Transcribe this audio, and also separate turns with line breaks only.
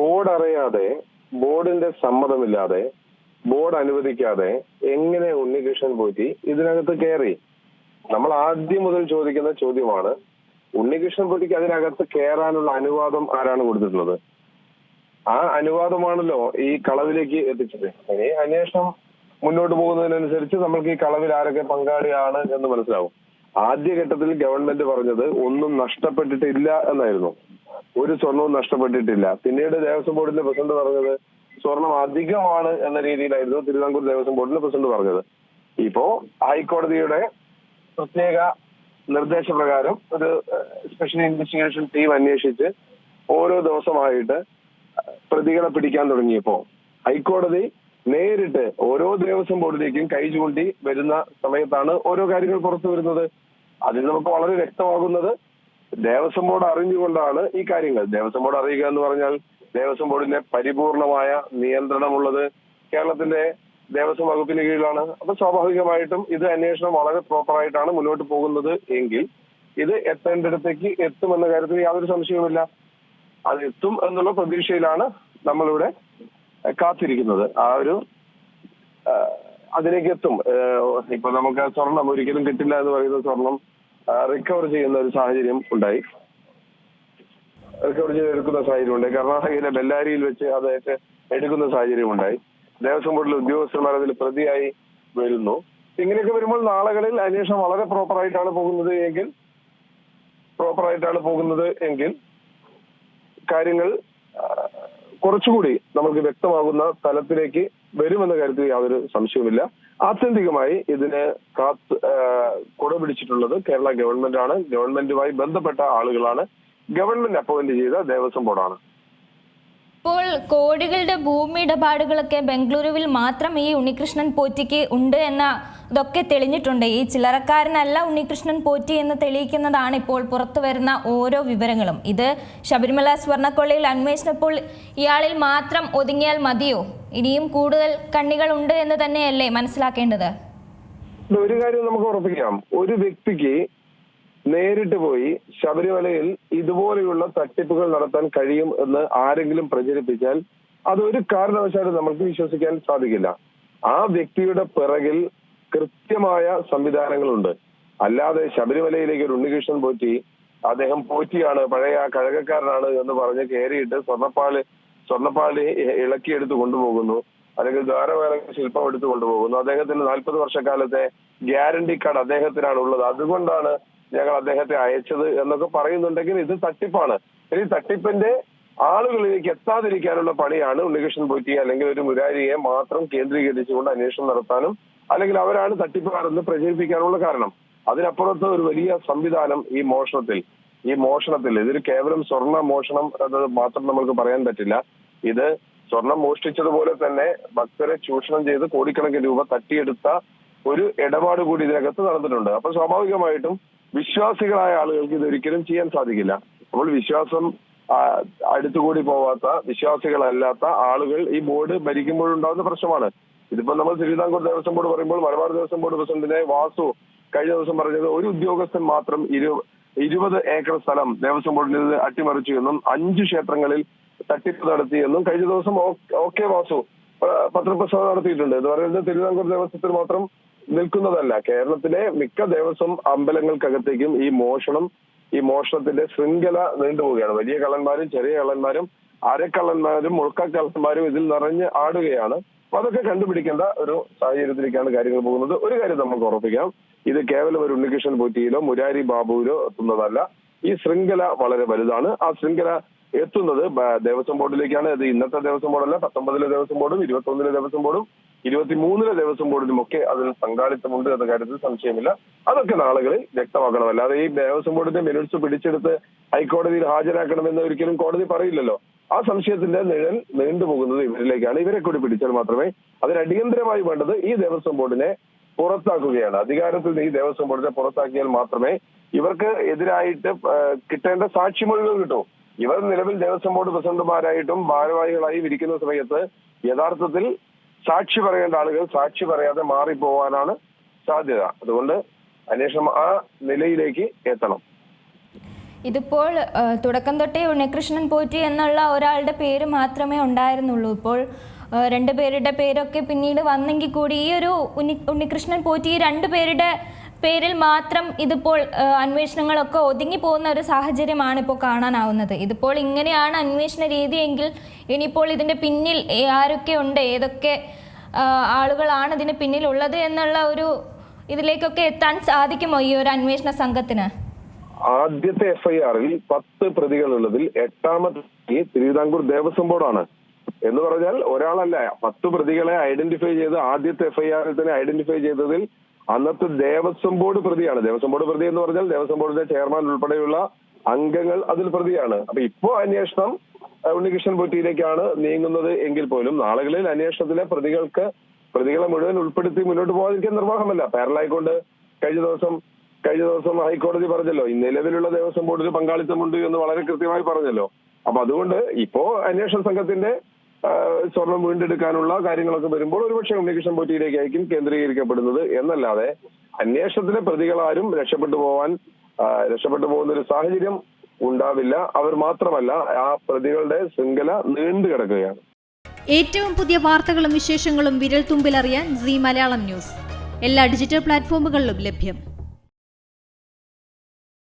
Board അറിയാതെ ബോർഡിന്റെ സമ്മതമില്ലാതെ ബോർഡ് അനുവദിക്കാതെ എങ്ങനെ ഉണ്ണികൃഷ്ണൻ പോറ്റി ഇതിനകത്ത് കയറി? നമ്മൾ ആദ്യം മുതൽ ചോദിക്കുന്ന ചോദ്യമാണ് ഉണ്ണികൃഷ്ണൻ പോറ്റിക്ക് അതിനകത്ത് കയറാനുള്ള അനുവാദം ആരാണ് കൊടുത്തിട്ടുള്ളത്? ആ അനുവാദമാണല്ലോ ഈ കളവിലേക്ക് എത്തിച്ചത്. ഇനി അന്വേഷണം മുന്നോട്ട് പോകുന്നതിനനുസരിച്ച് നമ്മൾക്ക് ഈ കളവിൽ ആരൊക്കെ പങ്കാളിയാണ് എന്ന് മനസ്സിലാവും. ആദ്യഘട്ടത്തിൽ ഗവൺമെന്റ് പറഞ്ഞത് ഒന്നും നഷ്ടപ്പെട്ടിട്ടില്ല എന്നായിരുന്നു. ഒരു സ്വർണവും നഷ്ടപ്പെട്ടിട്ടില്ല. പിന്നീട് ദേവസ്വം ബോർഡിന്റെ പ്രസിഡന്റ് പറഞ്ഞത് സ്വർണം അധികമാണ് എന്ന രീതിയിലായിരുന്നു തിരുവിതാംകൂർ ദേവസ്വം ബോർഡിന്റെ പ്രസിഡന്റ് പറഞ്ഞത്. ഇപ്പോ ഹൈക്കോടതിയുടെ പ്രത്യേക നിർദ്ദേശപ്രകാരം ഒരു സ്പെഷ്യൽ ഇൻവെസ്റ്റിഗേഷൻ ടീം അന്വേഷിച്ച് ഓരോ ദിവസമായിട്ട് പ്രതികളെ പിടിക്കാൻ തുടങ്ങിയപ്പോ ഹൈക്കോടതി നേരിട്ട് ഓരോ ദേവസ്വം ബോർഡിലേക്കും കൈ ചൂണ്ടി വരുന്ന സമയത്താണ് ഓരോ കാര്യങ്ങൾ പുറത്തു വരുന്നത്. അതിൽ നമുക്ക് വളരെ വ്യക്തമാകുന്നത് ദേവസ്വം ബോർഡ് അറിഞ്ഞുകൊണ്ടാണ് ഈ കാര്യങ്ങൾ. ദേവസ്വം ബോർഡ് അറിയുക എന്ന് പറഞ്ഞാൽ ദേവസ്വം ബോർഡിന്റെ പരിപൂർണമായ നിയന്ത്രണമുള്ളത് കേരളത്തിന്റെ ദേവസ്വം വകുപ്പിന് കീഴിലാണ്. അപ്പൊ സ്വാഭാവികമായിട്ടും ഇത് അന്വേഷണം വളരെ പ്രോപ്പറായിട്ടാണ് മുന്നോട്ട് പോകുന്നത് എങ്കിൽ ഇത് എത്തേണ്ടിടത്തേക്ക് എത്തുമെന്ന കാര്യത്തിൽ യാതൊരു സംശയവുമില്ല. അത് എത്തും എന്നുള്ള പ്രതീക്ഷയിലാണ് നമ്മളിവിടെ കാത്തിരിക്കുന്നത്. ആ ഒരു അതിലേക്ക് എത്തും. ഇപ്പൊ നമുക്ക് സ്വർണം ഒരിക്കലും കിട്ടില്ല എന്ന് പറയുന്ന സ്വർണം റിക്കവർ ചെയ്യുന്ന ഒരു സാഹചര്യം ഉണ്ടായി. റിക്കവർ ചെയ്ത് എടുക്കുന്ന സാഹചര്യം ഉണ്ടായി. കർണാടകയിലെ ബെല്ലാരിയിൽ വെച്ച് അത് എടുക്കുന്ന സാഹചര്യം ഉണ്ടായി. ദേവസ്വം ബോർഡിലെ ഉദ്യോഗസ്ഥന്മാർ അതിൽ പ്രതിയായി വരുന്നു. ഇങ്ങനെയൊക്കെ വരുമ്പോൾ നാളുകളിൽ അന്വേഷണം വളരെ പ്രോപ്പറായിട്ടാണ് പോകുന്നത് എങ്കിൽ പ്രോപ്പറായിട്ടാണ് പോകുന്നത് എങ്കിൽ കാര്യങ്ങൾ കുറച്ചുകൂടി നമുക്ക് വ്യക്തമാകുന്ന തലത്തിലേക്ക് വരുമെന്ന കാര്യത്തിൽ യാതൊരു സംശയവുമില്ല. ആത്യന്തികമായി ഇതിന് കാത്ത് കുടപിടിച്ചിട്ടുള്ളത് കുട പിടിച്ചിട്ടുള്ളത് കേരള ഗവൺമെന്റ് ആണ് ഗവൺമെന്റുമായി ബന്ധപ്പെട്ട ആളുകളാണ്. ഗവൺമെന്റ് അപ്പോയിന്റ് ചെയ്ത ദേവസ്വം ബോർഡാണ്.
കോടികളുടെ ഭൂമി ഇടപാടുകളൊക്കെ ബംഗളൂരുവിൽ മാത്രം ഈ ഉണ്ണികൃഷ്ണൻ പോറ്റിക്ക് ഉണ്ട് എന്ന ഇതൊക്കെ തെളിഞ്ഞിട്ടുണ്ട്. ഈ ചില്ലറക്കാരനല്ല ഉണ്ണികൃഷ്ണൻ പോറ്റി എന്ന് തെളിയിക്കുന്നതാണ് ഇപ്പോൾ പുറത്തു വരുന്ന ഓരോ വിവരങ്ങളും. ഇത് ശബരിമല സ്വർണക്കൊള്ളയിൽ അന്വേഷിച്ചപ്പോൾ ഇയാളിൽ മാത്രം ഒതുങ്ങിയാൽ മതിയോ? ഇനിയും കൂടുതൽ കണ്ണികൾ ഉണ്ട് എന്ന് തന്നെയല്ലേ മനസ്സിലാക്കേണ്ടത്?
ഒരു കാര്യം നമുക്ക് ഉറപ്പിക്കാം. ഒരു വ്യക്തിക്ക് നേരിട്ട് പോയി ശബരിമലയിൽ ഇതുപോലെയുള്ള തട്ടിപ്പുകൾ നടത്താൻ കഴിയും എന്ന് ആരെങ്കിലും പ്രചരിപ്പിച്ചാൽ അതൊരു കാരണവശാലും നമുക്ക് വിശ്വസിക്കാൻ സാധിക്കില്ല. ആ വ്യക്തിയുടെ പിറകിൽ കൃത്യമായ സംവിധാനങ്ങളുണ്ട്. അല്ലാതെ ശബരിമലയിലേക്ക് ഒരു ഉണ്ണികൃഷ്ണൻ പോറ്റി അദ്ദേഹം പോറ്റിയാണ് പഴയ കഴകക്കാരനാണ് എന്ന് പറഞ്ഞ് കയറിയിട്ട് സ്വർണപ്പാൽ ഇ- ഇളക്കിയെടുത്ത് കൊണ്ടുപോകുന്നു. അല്ലെങ്കിൽ ദ്വാരവേല ശില്പം എടുത്തു കൊണ്ടുപോകുന്നു. അദ്ദേഹത്തിന് നാൽപ്പത് വർഷക്കാലത്തെ ഗ്യാരണ്ടി കാർഡ് അദ്ദേഹത്തിനാണ് ഉള്ളത് അതുകൊണ്ടാണ് ഞങ്ങൾ അദ്ദേഹത്തെ അയച്ചത് എന്നൊക്കെ പറയുന്നുണ്ടെങ്കിൽ ഇത് തട്ടിപ്പാണ്. ഈ തട്ടിപ്പിന്റെ ആളുകളിലേക്ക് എത്താതിരിക്കാനുള്ള പണിയാണ് ഉണ്ണികൃഷ്ണൻ പോറ്റി അല്ലെങ്കിൽ ഒരു മുരാരിയെ മാത്രം കേന്ദ്രീകരിച്ചുകൊണ്ട് അന്വേഷണം നടത്താനും അല്ലെങ്കിൽ അവരാണ് തട്ടിപ്പുകാരെന്ന് പ്രചരിപ്പിക്കാനുള്ള കാരണം. അതിനപ്പുറത്ത് ഒരു വലിയ സംവിധാനം ഈ മോഷണത്തിൽ ഈ മോഷണത്തിൽ ഇതൊരു കേവലം സ്വർണ മോഷണം എന്നത് മാത്രം നമുക്ക് പറയാൻ പറ്റില്ല. ഇത് സ്വർണം മോഷ്ടിച്ചതുപോലെ തന്നെ ഭക്തരെ ചൂഷണം ചെയ്ത് കോടിക്കണക്കിന് രൂപ തട്ടിയെടുത്ത ഒരു ഇടപാട് കൂടി ഇതിനകത്ത് നടന്നിട്ടുണ്ട്. അപ്പൊ സ്വാഭാവികമായിട്ടും വിശ്വാസികളായ ആളുകൾക്ക് ഇത് ഒരിക്കലും ചെയ്യാൻ സാധിക്കില്ല. അപ്പോൾ വിശ്വാസം അടുത്തുകൂടി പോവാത്ത വിശ്വാസികളല്ലാത്ത ആളുകൾ ഈ ബോർഡ് ഭരിക്കുമ്പോഴുണ്ടാകുന്ന പ്രശ്നമാണ്. ഇതിപ്പോ നമ്മൾ തിരുവിതാംകൂർ ദേവസ്വം ബോർഡ് പറയുമ്പോൾ മലബാർ ദേവസ്വം ബോർഡ് പ്രസിഡന്റിനെ വാസു കഴിഞ്ഞ ദിവസം പറഞ്ഞത് ഒരു ഉദ്യോഗസ്ഥൻ മാത്രം ഇരു ഇരുപത് ഏക്കർ സ്ഥലം ദേവസ്വം ബോർഡിൽ നിന്ന് അട്ടിമറിച്ചു എന്നും അഞ്ചു ക്ഷേത്രങ്ങളിൽ തട്ടിപ്പ് നടത്തിയെന്നും കഴിഞ്ഞ ദിവസം ഓക്കെ വാസു പ- പത്രപ്രസവം നടത്തിയിട്ടുണ്ട്. എന്ന് പറയുന്നത് തിരുവിതാംകൂർ ദേവസ്വത്തിൽ മാത്രം നിൽക്കുന്നതല്ല. കേരളത്തിലെ മിക്ക ദേവസ്വം അമ്പലങ്ങൾക്കകത്തേക്കും ഈ മോഷണം ഈ മോഷണത്തിന്റെ ശൃംഖല നീണ്ടുപോവുകയാണ്. വലിയ കള്ളന്മാരും ചെറിയ കള്ളന്മാരും അരക്കള്ളന്മാരും മുഴക്കക്കള്ളന്മാരും ഇതിൽ നിറഞ്ഞ് ആടുകയാണ്. അപ്പൊ അതൊക്കെ കണ്ടുപിടിക്കേണ്ട ഒരു സാഹചര്യത്തിലേക്കാണ് കാര്യങ്ങൾ പോകുന്നത്. ഒരു കാര്യം നമുക്ക് ഉറപ്പിക്കാം. ഇത് കേവലം ഒരു ഉണ്ണികൃഷ്ണൻ പോറ്റിയിലോ മുരാരി ബാബുവിലോ എത്തുന്നതല്ല. ഈ ശൃംഖല വളരെ വലുതാണ്. ആ ശൃംഖല എത്തുന്നത്. ദേവസ്വം ബോർഡിലേക്കാണ് അത് ഇന്നത്തെ ദേവസ്വം ബോർഡല്ല പത്തൊമ്പതിലെ ദേവസ്വം ബോർഡും ഇരുപത്തൊന്നിലെ ദേവസ്വം ബോർഡും ഇരുപത്തിമൂന്നിലെ ദേവസ്വം ബോർഡിലും ഒക്കെ അതിൽ പങ്കാളിത്തമുണ്ട് എന്ന കാര്യത്തിൽ സംശയമില്ല. അതൊക്കെ നാളുകളിൽ വ്യക്തമാക്കണം അല്ലാതെ ഈ ദേവസ്വം ബോർഡിന്റെ മിനിറ്റ്സ് പിടിച്ചെടുത്ത് ഹൈക്കോടതിയിൽ ഹാജരാക്കണമെന്ന് ഒരിക്കലും കോടതി പറയില്ലല്ലോ. ആ സംശയത്തിന്റെ നിഴൽ നീണ്ടുപോകുന്നത് ഇവരിലേക്കാണ്. ഇവരെ കൂടി പിടിച്ചാൽ മാത്രമേ അതിന് അടിയന്തരമായി വേണ്ടത് ഈ ദേവസ്വം ബോർഡിനെ പുറത്താക്കുകയാണ്. അധികാരത്തിൽ നിന്ന് ഈ ദേവസ്വം ബോർഡിനെ പുറത്താക്കിയാൽ മാത്രമേ ഇവർക്ക് എതിരായിട്ട് കിട്ടേണ്ട സാക്ഷിമൊഴികൾ കിട്ടൂ. ഇവർ നിലവിൽ ദേവസ്വം ബോർഡ് പ്രസിഡന്റുമാരായിട്ടും ഭാരവാഹികളായി ഇരിക്കുന്ന സമയത്ത് യഥാർത്ഥത്തിൽ സാക്ഷി പറയേണ്ട ആളുകൾ സാക്ഷി പറയാതെ മാറിപ്പോവാനാണ് സാധ്യത. അതുകൊണ്ട് അന്വേഷണം ആ നിലയിലേക്ക് എത്തണം.
ഇതിപ്പോൾ തുടക്കം തൊട്ടേ ഉണ്ണികൃഷ്ണൻ പോറ്റി എന്നുള്ള ഒരാളുടെ പേര് മാത്രമേ ഉണ്ടായിരുന്നുള്ളൂ. ഇപ്പോൾ രണ്ടുപേരുടെ രണ്ട് പേരുടെ പേരൊക്കെ പിന്നീട് വന്നെങ്കിൽ കൂടി ഈ ഒരു ഉണ്ണി ഉണ്ണികൃഷ്ണൻ പോറ്റി ഈ രണ്ട് പേരുടെ പേരിൽ മാത്രം ഇതിപ്പോൾ അന്വേഷണങ്ങളൊക്കെ ഒതുങ്ങി പോകുന്ന ഒരു സാഹചര്യമാണ് ഇപ്പോൾ കാണാനാവുന്നത്. ഇതിപ്പോൾ ഇങ്ങനെയാണ് അന്വേഷണ രീതിയെങ്കിൽ ഇനിയിപ്പോൾ ഇതിന്റെ പിന്നിൽ ആരൊക്കെ ഉണ്ട് ഏതൊക്കെ ആളുകളാണ് ഇതിന് പിന്നിലുള്ളത് എന്നുള്ള ഒരു ഇതിലേക്കൊക്കെ എത്താൻ സാധിക്കുമോ ഈ ഒരു അന്വേഷണ സംഘത്തിന്?
ആദ്യത്തെ എഫ്ഐആറിൽ പത്ത് പ്രതികളുള്ളതിൽ എട്ടാമത്തെ തിരുവിതാംകൂർ ദേവസ്വം ബോർഡാണ്. എന്ന് പറഞ്ഞാൽ ഒരാളല്ല പത്ത് പ്രതികളെ ഐഡന്റിഫൈ ചെയ്ത് ആദ്യത്തെ എഫ്ഐആറിൽ തന്നെ ഐഡന്റിഫൈ ചെയ്തതിൽ അന്നത്തെ ദേവസ്വം ബോർഡ് പ്രതിയാണ്. ദേവസ്വം ബോർഡ് പ്രതി എന്ന് പറഞ്ഞാൽ ദേവസ്വം ബോർഡിന്റെ ചെയർമാൻ ഉൾപ്പെടെയുള്ള അംഗങ്ങൾ അതിൽ പ്രതിയാണ്. അപ്പൊ ഇപ്പോ അന്വേഷണം ഉണ്ണികൃഷ്ണൻ പൊറ്റിയിലേക്കാണ് നീങ്ങുന്നത് എങ്കിൽ പോലും നാളുകളിൽ അന്വേഷണത്തിലെ പ്രതികൾക്ക് പ്രതികളെ മുഴുവൻ ഉൾപ്പെടുത്തി മുന്നോട്ട് പോകാതിരിക്കാൻ നിർവാഹമല്ല. പാരലായിക്കൊണ്ട് കഴിഞ്ഞ ദിവസം കഴിഞ്ഞ ദിവസം ഹൈക്കോടതി പറഞ്ഞല്ലോ ഈ നിലവിലുള്ള ദേവസ്വം ബോർഡിന് പങ്കാളിത്തമുണ്ട് എന്ന് വളരെ കൃത്യമായി പറഞ്ഞല്ലോ. അപ്പൊ അതുകൊണ്ട് ഇപ്പോ അന്വേഷണ സംഘത്തിന്റെ സ്വർണം വീണ്ടെടുക്കാനുള്ള കാര്യങ്ങളൊക്കെ വരുമ്പോൾ ഒരുപക്ഷെ ഉണ്ണികൃഷ്ണൻ പോറ്റിയിലേക്കായിരിക്കും കേന്ദ്രീകരിക്കപ്പെടുന്നത് എന്നല്ലാതെ അന്വേഷണത്തിലെ പ്രതികളാരും രക്ഷപ്പെട്ടു പോവാൻ രക്ഷപ്പെട്ടു പോകുന്ന ഒരു സാഹചര്യം ഉണ്ടാവില്ല. അവർ മാത്രമല്ല ആ പ്രതികളുടെ ശൃംഖല നീണ്ടു കിടക്കുകയാണ്.
ഏറ്റവും പുതിയ വാർത്തകളും വിശേഷങ്ങളും വിരൽ തുമ്പിലറിയാൻ സി മലയാളം ന്യൂസ്. എല്ലാ ഡിജിറ്റൽ പ്ലാറ്റ്ഫോമുകളിലും ലഭ്യം.